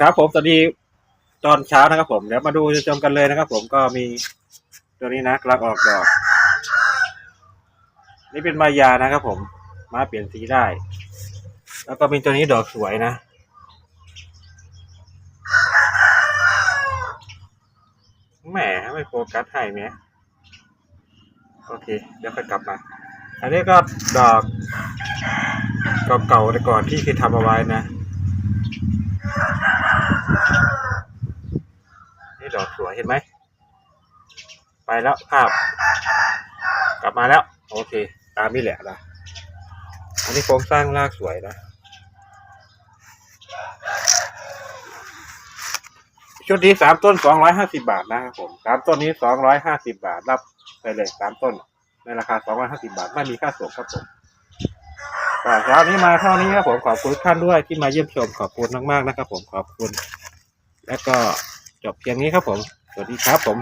ครับผมสวัสดีตอนเช้านะครับ ผมเดี๋ยวมาดูชมกันเลยนะครับ ผมก็มีตัวนี้นะกำลังออกดอก นี่เป็นมายานะครับ ผมมาเปลี่ยนสีได้ แล้วก็มีตัวนี้ดอกสวยนะแหมไม่โฟกัสให้ไหมโอเค เดี๋ยวค่อยกลับมา อันนี้ก็ดอกเก่าๆแต่ก่อนที่เคยทำเอาไว้นะ นี่ดอกสวย เห็นไหม ไปแล้วภาพ กลับมาแล้ว โอเค ตามนี่แหละนะอันนี้โครงสร้างรากสวยนะ ชุดนี้สามต้นสองร้อยห้าสิบาทนะครับผมสามต้นนี้สองร้อยห้าสิบาท รับไปเลยสามต้น ในราคาสองร้อยห้าสิบาท ไม่มีค่าส่งครับผมก็เช้านี้มาเท่านี้ครับผมขอบคุณท่านด้วยที่มาเยี่ยมชมขอบคุณมากๆนะครับผมขอบคุณ แล้วก็จบเพียงนี้ครับผม สวัสดีครับผม